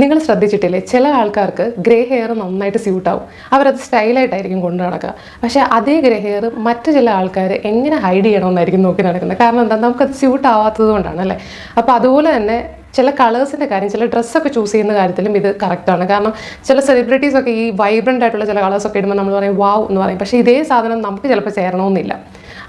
നിങ്ങൾ ശ്രദ്ധിച്ചിട്ടില്ലേ? ചില ആൾക്കാർക്ക് ഗ്രേ ഹെയർ നന്നായിട്ട് സ്യൂട്ട് ആവും. അവരത് സ്റ്റൈലായിട്ടായിരിക്കും കൊണ്ടു നടക്കുക. പക്ഷേ അതേ ഗ്രേ ഹെയർ മറ്റു ചില ആൾക്കാർ എങ്ങനെ ഹൈഡ് ചെയ്യണമെന്നായിരിക്കും നോക്കി നടക്കുന്നത്. കാരണം എന്താ? നമുക്കത് സ്യൂട്ട് ആവാത്തത് കൊണ്ടാണ് അല്ലേ? അപ്പോൾ അതുപോലെ തന്നെ ചില കളേഴ്സിന്റെ കാര്യം ചില ഡ്രസ്സൊക്കെ ചൂസ് ചെയ്യുന്ന കാര്യത്തിലും ഇത് കറക്റ്റാണ് കാരണം ചില സെലിബ്രിറ്റീസൊക്കെ ഈ വൈബ്രന്റ് ആയിട്ടുള്ള ചില കളേഴ്സൊക്കെ ഇടുമ്പോൾ നമ്മൾ പറയും വാവ് എന്ന് പറയും. പക്ഷേ ഇതേ സാധനം നമുക്ക് ചിലപ്പോൾ ചേരണമെന്നില്ല.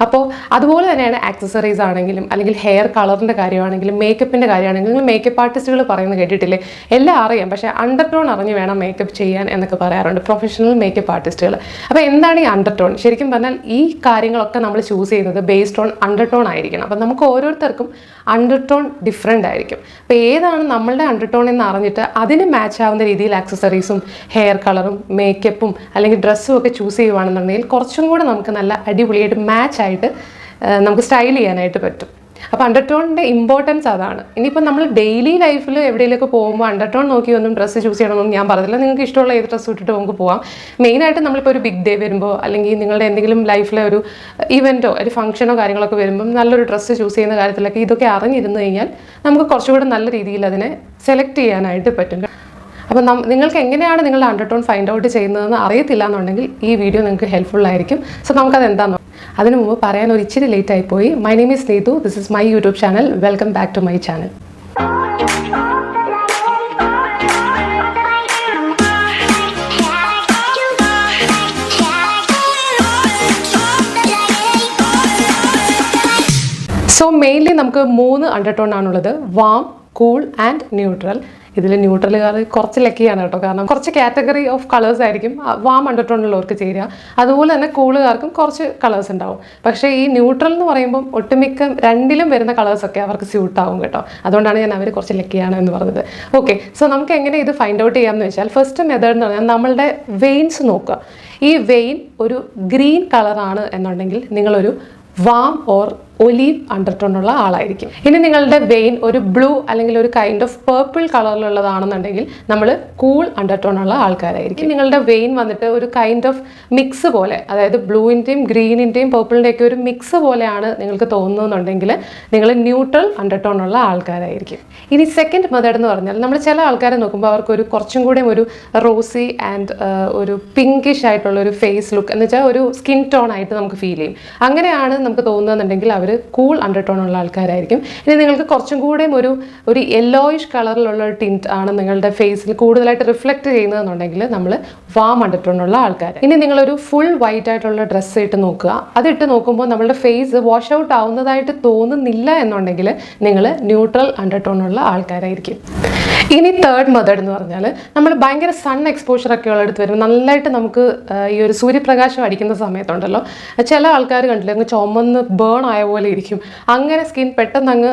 അപ്പോൾ അതുപോലെ തന്നെയാണ് ആക്സസറീസ് ആണെങ്കിലും അല്ലെങ്കിൽ ഹെയർ കളറിന്റെ കാര്യമാണെങ്കിലും മേക്കപ്പിന്റെ കാര്യമാണെങ്കിലും മേക്കപ്പ് ആർട്ടിസ്റ്റുകൾ പറയുന്നത് കേട്ടിട്ടില്ലേ? എല്ലാം അറിയാം. പക്ഷേ അണ്ടർടോൺ അറിഞ്ഞ് വേണം മേക്കപ്പ് ചെയ്യാൻ എന്നൊക്കെ പറയാറുണ്ട് പ്രൊഫഷണൽ മേക്കപ്പ് ആർട്ടിസ്റ്റുകൾ അപ്പോൾ എന്താണ് ഈ അണ്ടർടോൺ ശരിക്കും പറഞ്ഞാൽ ഈ കാര്യങ്ങളൊക്കെ നമ്മൾ ചൂസ് ചെയ്യുന്നത് ബേസ്ഡ് ഓൺ അണ്ടർടോൺ ആയിരിക്കണം. അപ്പോൾ നമുക്ക് ഓരോരുത്തർക്കും അണ്ടർടോൺ ഡിഫറെന്റ് ആയിരിക്കും. അപ്പോൾ ഏതാണ് നമ്മളുടെ അണ്ടർടോൺ എന്ന് അറിഞ്ഞിട്ട് അതിന് മാച്ച് ആവുന്ന രീതിയിൽ ആക്സസറീസും ഹെയർ കളറും മേക്കപ്പും അല്ലെങ്കിൽ ഡ്രസ്സും ഒക്കെ ചൂസ് ചെയ്യുവാണെന്നുണ്ടെങ്കിൽ കുറച്ചും കൂടെ നമുക്ക് നല്ല അടിപൊളിയായിട്ട് മാച്ച് ആയിട്ട് നമുക്ക് സ്റ്റൈൽ ചെയ്യാനായിട്ട് പറ്റും. അപ്പോൾ അണ്ടർടോണിന്റെ ഇമ്പോർട്ടൻസ് അതാണ്. ഇനിയിപ്പോൾ നമ്മൾ ഡെയിലി ലൈഫിൽ എവിടെയെങ്കിലൊക്കെ പോകുമ്പോൾ അണ്ടർടോൺ നോക്കി ഒന്നും ഡ്രസ്സ് ചൂസ് ചെയ്യണമെന്നും ഞാൻ പറഞ്ഞില്ല. നിങ്ങൾക്ക് ഇഷ്ടമുള്ള ഏത് ഡ്രസ്സ് ഇട്ടിട്ട് നമുക്ക് പോവാം. മെയിനായിട്ട് നമ്മളിപ്പോൾ ഒരു ബിഗ് ഡേ വരുമ്പോൾ അല്ലെങ്കിൽ നിങ്ങളുടെ എന്തെങ്കിലും ലൈഫിലെ ഒരു ഇവന്റോ ഒരു ഫംഗ്ഷനോ കാര്യങ്ങളൊക്കെ വരുമ്പം നല്ലൊരു ഡ്രസ്സ് ചൂസ് ചെയ്യുന്ന കാര്യത്തിലൊക്കെ ഇതൊക്കെ അറിഞ്ഞിരുന്നു കഴിഞ്ഞാൽ നമുക്ക് കുറച്ചുകൂടെ നല്ല രീതിയിൽ അതിനെ സെലക്ട് ചെയ്യാനായിട്ട് പറ്റും. അപ്പോൾ നിങ്ങൾക്ക് എങ്ങനെയാണ് നിങ്ങളുടെ അണ്ടർടോൺ ഫൈൻഡ് ഔട്ട് ചെയ്യുന്നതെന്ന് അറിയത്തില്ല എന്നുണ്ടെങ്കിൽ ഈ വീഡിയോ നിങ്ങൾക്ക് ഹെൽപ്ഫുൾ ആയിരിക്കും. സോ നമുക്കത് എന്താണെന്ന് അതിനു മുമ്പ് പറയാൻ ഒരു ഇച്ചിരി ലേറ്റ് ആയിപ്പോയി my name is Neethu this is my YouTube channel welcome back to my channel so mainly നമുക്ക് മൂന്ന് അണ്ടർടോൺ ആണുള്ളത്. വാം കൂൾ ആൻഡ് ന്യൂട്രൽ ഇതിൽ ന്യൂട്രലുകാർ കുറച്ച് ലക്കിയാണ് കേട്ടോ. കാരണം കുറച്ച് കാറ്റഗറി ഓഫ് കളേഴ്സ് ആയിരിക്കും. വാം അണ്ടർടോണുള്ളവർക്ക് ചേരുക. അതുപോലെ തന്നെ കൂളുകാർക്കും കുറച്ച് കളേഴ്സ് ഉണ്ടാവും. പക്ഷേ ഈ ന്യൂട്രൽ എന്ന് പറയുമ്പം ഒട്ടുമിക്ക രണ്ടിലും വരുന്ന കളേഴ്സൊക്കെ അവർക്ക് സ്യൂട്ട് ആവും കേട്ടോ. അതുകൊണ്ടാണ് ഞാൻ അവർ കുറച്ച് ലക്കിയാണ് എന്ന് പറഞ്ഞത്. ഓക്കെ സോ നമുക്ക് എങ്ങനെ ഇത് ഫൈൻഡ് ഔട്ട് ചെയ്യാമെന്ന് വെച്ചാൽ ഫസ്റ്റ് മെത്തേഡ് എന്ന് പറഞ്ഞാൽ നമ്മളുടെ വെയിൻസ് നോക്കുക. ഈ വെയിൻ ഒരു ഗ്രീൻ കളറാണ് എന്നുണ്ടെങ്കിൽ നിങ്ങളൊരു വാം ഓർ ഒലീവ് അണ്ടർടോണുള്ള ആളായിരിക്കും. ഇനി നിങ്ങളുടെ വെയിൻ ഒരു ബ്ലൂ അല്ലെങ്കിൽ ഒരു കൈൻഡ് ഓഫ് പേർപ്പിൾ കളറിലുള്ളതാണെന്നുണ്ടെങ്കിൽ നമ്മൾ കൂൾ അണ്ടർടോണുള്ള ആൾക്കാരായിരിക്കും. നിങ്ങളുടെ വെയിൻ വന്നിട്ട് ഒരു കൈൻഡ് ഓഫ് മിക്സ് പോലെ അതായത് ബ്ലൂവിന്റെയും ഗ്രീനിന്റെയും പേർപ്പിളിന്റെ ഒക്കെ ഒരു മിക്സ് പോലെയാണ് നിങ്ങൾക്ക് തോന്നുന്നുണ്ടെങ്കിൽ നിങ്ങൾ ന്യൂട്രൽ അണ്ടർടോണുള്ള ആൾക്കാരായിരിക്കും. ഇനി സെക്കൻഡ് മെത്തേഡ് എന്ന് പറഞ്ഞാൽ നമ്മൾ ചില ആൾക്കാരെ നോക്കുമ്പോൾ അവർക്ക് ഒരു കുറച്ചും കൂടെ ഒരു റോസി ആൻഡ് ഒരു പിങ്കിഷ് ആയിട്ടുള്ള ഒരു ഫേസ് ലുക്ക് എന്ന് വെച്ചാൽ ഒരു സ്കിൻ ടോൺ ആയിട്ട് നമുക്ക് ഫീൽ ചെയ്യും. അങ്ങനെയാണ് നമുക്ക് തോന്നുന്നുണ്ടെങ്കിൽ അവർ കൂൾ അണ്ടർടോൺ ഉള്ള ആൾക്കാരായിരിക്കും. ഇനി നിങ്ങൾക്ക് കുറച്ചും കൂടെയും ഒരു ഒരു യെല്ലോയിഷ് കളറിലുള്ള ഒരു ടിന്റ് ആണ് നിങ്ങളുടെ ഫേസിൽ കൂടുതലായിട്ട് റിഫ്ലക്റ്റ് ചെയ്യുന്നതെന്നുണ്ടെങ്കിൽ നമ്മൾ വാം അണ്ടർടോൺ ഉള്ള ആൾക്കാർ ഇനി നിങ്ങളൊരു ഫുൾ വൈറ്റ് ആയിട്ടുള്ള ഡ്രസ്സ് ഇട്ട് നോക്കുക. അതിട്ട് നോക്കുമ്പോൾ നമ്മളുടെ ഫേസ് വാഷ് ഔട്ട് ആവുന്നതായിട്ട് തോന്നുന്നില്ല എന്നുണ്ടെങ്കിൽ നിങ്ങൾ ന്യൂട്രൽ അണ്ടർടോൺ ഉള്ള ആൾക്കാരായിരിക്കും. ഇനി തേർഡ് മെത്തേഡ് എന്ന് പറഞ്ഞാൽ നമ്മൾ ഭയങ്കര സൺ എക്സ്പോഷർ ഒക്കെ ഉള്ളിടത്ത് വരും നല്ലതായിട്ട് നമുക്ക് ഈ ഒരു സൂര്യപ്രകാശം അടിക്കുന്ന സമയത്തുണ്ടല്ലോ. ചില ആൾക്കാർ കണ്ടില്ല അങ്ങ് ചുമന്ന് ബേൺ ആയ ഇരിക്കും. അങ്ങനെ സ്കിൻ പെട്ടെന്ന് അങ്ങ്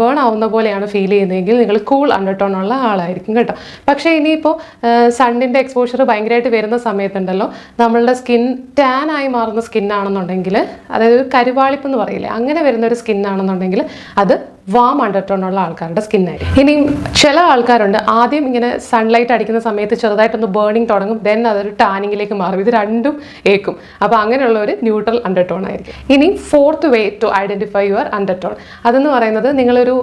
ബേൺ ആവുന്ന പോലെയാണ് ഫീൽ ചെയ്യുന്നതെങ്കിൽ നിങ്ങൾ കൂൾ അണ്ടർടോൺ ഉള്ള ആളായിരിക്കും കേട്ടോ. പക്ഷേ ഇനിയിപ്പോൾ സണ്ണിന്റെ എക്സ്പോഷർ ഭയങ്കരമായിട്ട് വരുന്ന സമയത്തുണ്ടല്ലോ. നമ്മളുടെ സ്കിൻ ടാൻ ആയി മാറുന്ന സ്കിന്നാണെന്നുണ്ടെങ്കിൽ അതായത് ഒരു കരുവാളിപ്പ് എന്ന് പറയില്ലേ അങ്ങനെ വരുന്ന ഒരു സ്കിന്നാണെന്നുണ്ടെങ്കിൽ അത് വാം അണ്ടർടോൺ ഉള്ള ആൾക്കാരുടെ സ്കിന്നായിരിക്കും ഇനിയും ചില ആൾക്കാരുണ്ട് ആദ്യം ഇങ്ങനെ സൺലൈറ്റ് അടിക്കുന്ന സമയത്ത് ചെറുതായിട്ടൊന്ന് ബേണിംഗ് തുടങ്ങും ദെൻ അതൊരു ടാനിങ്ങിലേക്ക് മാറും. ഇത് രണ്ടും ഏക്കും. അപ്പോൾ അങ്ങനെയുള്ള ഒരു ന്യൂട്രൽ അണ്ടർടോൺ ആയിരിക്കും. ഇനി fourth way to identify your undertone അതെന്ന് പറയുന്നത് നിങ്ങളൊരു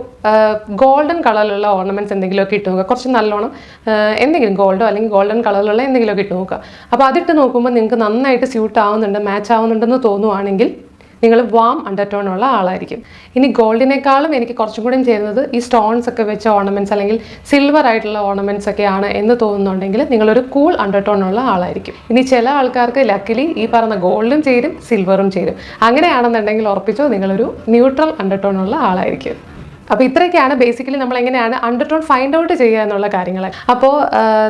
ഗോൾഡൻ കളറിലുള്ള ഓർണമെന്റ്സ് എന്തെങ്കിലുമൊക്കെ ഇട്ട് നോക്കുക. കുറച്ച് നല്ലോണം എന്തെങ്കിലും ഗോൾഡോ അല്ലെങ്കിൽ ഗോൾഡൻ കളറിലുള്ള എന്തെങ്കിലുമൊക്കെ ഇട്ട് നോക്കുക. അപ്പോൾ അതിട്ട് നോക്കുമ്പോൾ നിങ്ങൾക്ക് നന്നായിട്ട് സ്യൂട്ട് ആവുന്നുണ്ട് മാച്ച് ആവുന്നുണ്ടെന്ന് തോന്നുവാണെങ്കിൽ നിങ്ങൾ വാം അണ്ടർടോൺ ഉള്ള ആളായിരിക്കും. ഇനി ഗോൾഡിനേക്കാളും എനിക്ക് കുറച്ചും കൂടി ചേരുന്നത് ഈ സ്റ്റോൺസ് ഒക്കെ വെച്ച ഓർണമെന്റ്സ് അല്ലെങ്കിൽ സിൽവർ ആയിട്ടുള്ള ഓർണമെന്റ്സ് ഒക്കെ ആണ് എന്ന് തോന്നുന്നുണ്ടെങ്കിൽ നിങ്ങളൊരു കൂൾ അണ്ടർടോൺ ഉള്ള ആളായിരിക്കും. ഇനി ചില ആൾക്കാർക്ക് ലക്കിലി ഈ പറഞ്ഞ ഗോൾഡും ചേരും സിൽവറും ചേരും. അങ്ങനെയാണെന്നുണ്ടെങ്കിൽ ഉറപ്പിച്ചോ നിങ്ങളൊരു ന്യൂട്രൽ അണ്ടർടോൺ ഉള്ള ആളായിരിക്കും. അപ്പോൾ ഇത്രയൊക്കെയാണ് ബേസിക്കലി നമ്മൾ എങ്ങനെയാണ് അണ്ടർടോൺ ഫൈൻഡ് ഔട്ട് ചെയ്യുക എന്നുള്ള കാര്യങ്ങൾ. അപ്പോൾ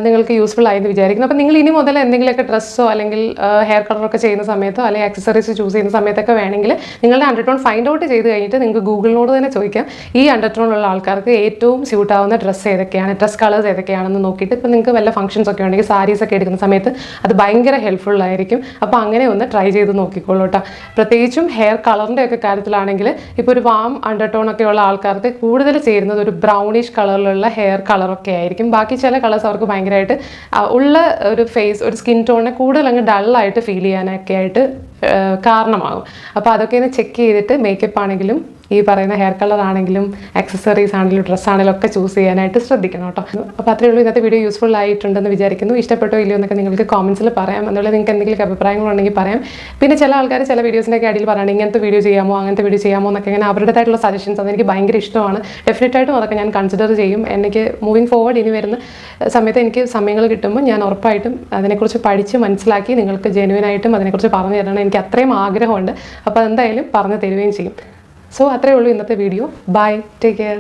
നിങ്ങൾക്ക് യൂസ്ഫുൾ ആയെന്ന് വിചാരിക്കുന്നു. അപ്പോൾ നിങ്ങൾ ഇനി മുതൽ എന്തെങ്കിലുമൊക്കെ ഡ്രസ്സോ അല്ലെങ്കിൽ ഹെയർ കളറൊക്കെ ചെയ്യുന്ന സമയത്തോ അല്ലെങ്കിൽ ആക്സസറീസ് ചൂസ് ചെയ്യുന്ന സമയത്തൊക്കെ വേണമെങ്കിൽ നിങ്ങളുടെ അണ്ടർടോൺ ഫൈൻഡ് ഔട്ട് ചെയ്ത് കഴിഞ്ഞിട്ട് നിങ്ങൾക്ക് ഗൂഗിളിനോട് തന്നെ ചോദിക്കാം. ഈ അണ്ടർടോൺ ഉള്ള ആൾക്കാർക്ക് ഏറ്റവും സ്യൂട്ട് ആവുന്ന ഡ്രസ്സ് ഏതൊക്കെയാണ് ഡ്രസ് കളേഴ്സ് ഏതൊക്കെയാണെന്ന് നോക്കിയിട്ട് ഇപ്പോൾ നിങ്ങൾക്ക് വല്ല ഫംഗ്ഷൻസ് ഒക്കെ ഉണ്ടെങ്കിൽ സാരീസ് ഒക്കെ എടുക്കുന്ന സമയത്ത് അത് ഭയങ്കര ഹെൽപ്ഫുൾ ആയിരിക്കും. അപ്പോൾ അങ്ങനെ ഒന്ന് ട്രൈ ചെയ്ത് നോക്കിക്കോളൂ കേട്ടോ പ്രത്യേകിച്ചും ഹെയർ കളറിന്റെ ഒക്കെ കാര്യത്തിലാണെങ്കിൽ ഇപ്പോൾ ഒരു വാം അണ്ടർടോൺ ഒക്കെ ഉള്ള ആൾക്കാർക്ക് കൂടുതൽ ചേരുന്നത് ഒരു ബ്രൗണിഷ് കളറിലുള്ള ഹെയർ കളറൊക്കെ ആയിരിക്കും. ബാക്കി ചില കളേഴ്സ് അവർക്ക് ഭയങ്കരമായിട്ട് ഉള്ള ഒരു ഫേസ് ഒരു സ്കിൻ ടോണിനെ കൂടുതൽ അങ്ങ് ഡള്ളായിട്ട് ഫീൽ ചെയ്യാനൊക്കെ ആയിട്ട് കാരണമാകും. അപ്പോൾ അതൊക്കെ ഒന്ന് ചെക്ക് ചെയ്തിട്ട് മേക്കപ്പ് ആണെങ്കിലും ഈ പറയുന്ന ഹെയർ കളർ ആണെങ്കിലും ആക്സസറീസ് ആണെങ്കിലും ഡ്രസ്സ് ആണെങ്കിലും ഒക്കെ ചൂസ് ചെയ്യാനായിട്ട് ശ്രദ്ധിക്കണം കേട്ടോ. അപ്പോൾ അത്രയേ ഉള്ളൂ ഇന്നത്തെ വീഡിയോ യൂസ്ഫുൾ ആയിട്ടുണ്ടെന്ന് വിചാരിക്കുന്നു. ഇഷ്ടപ്പെട്ടോ ഇല്ലയോ എന്നൊക്കെ നിങ്ങൾക്ക് കോമൻസിൽ പറയാം. എന്നുള്ള നിങ്ങൾക്ക് എന്തെങ്കിലും അഭിപ്രായങ്ങളുണ്ടെങ്കിൽ പറയാം. പിന്നെ ചില ആൾക്കാർ ചില വീഡിയോസിന്റെ അടിയിൽ പറയുന്നത് ഇങ്ങനത്തെ വീഡിയോ ചെയ്യാമോ അങ്ങനത്തെ വീഡിയോ ചെയ്യാമോ എന്നൊക്കെ ഇങ്ങനെ അവരുടേതായിട്ടുള്ള സജഷൻസ് അതെനിക്ക് ഭയങ്കര ഇഷ്ടമാണ്. ഡെഫിനറ്റായിട്ടും അതൊക്കെ ഞാൻ കൺസിഡർ ചെയ്യും. എനിക്ക് മൂവിങ് ഫോർവേഡ് ഇനി വരുന്ന സമയത്ത് എനിക്ക് സമയങ്ങൾ കിട്ടുമ്പോൾ ഞാൻ ഉറപ്പായിട്ടും അതിനെക്കുറിച്ച് പഠിച്ച് മനസ്സിലാക്കി നിങ്ങൾക്ക് ജെനുവിനായിട്ടും അതിനെക്കുറിച്ച് പറഞ്ഞു തരണം. എനിക്ക് അത്രയും ആഗ്രഹമുണ്ട്. അപ്പോൾ അതെന്തായാലും പറഞ്ഞു തരുകയും ചെയ്യും. സോ അത്രയേ ഉള്ളൂ ഇന്നത്തെ വീഡിയോ ബൈ ടേക്ക് കെയർ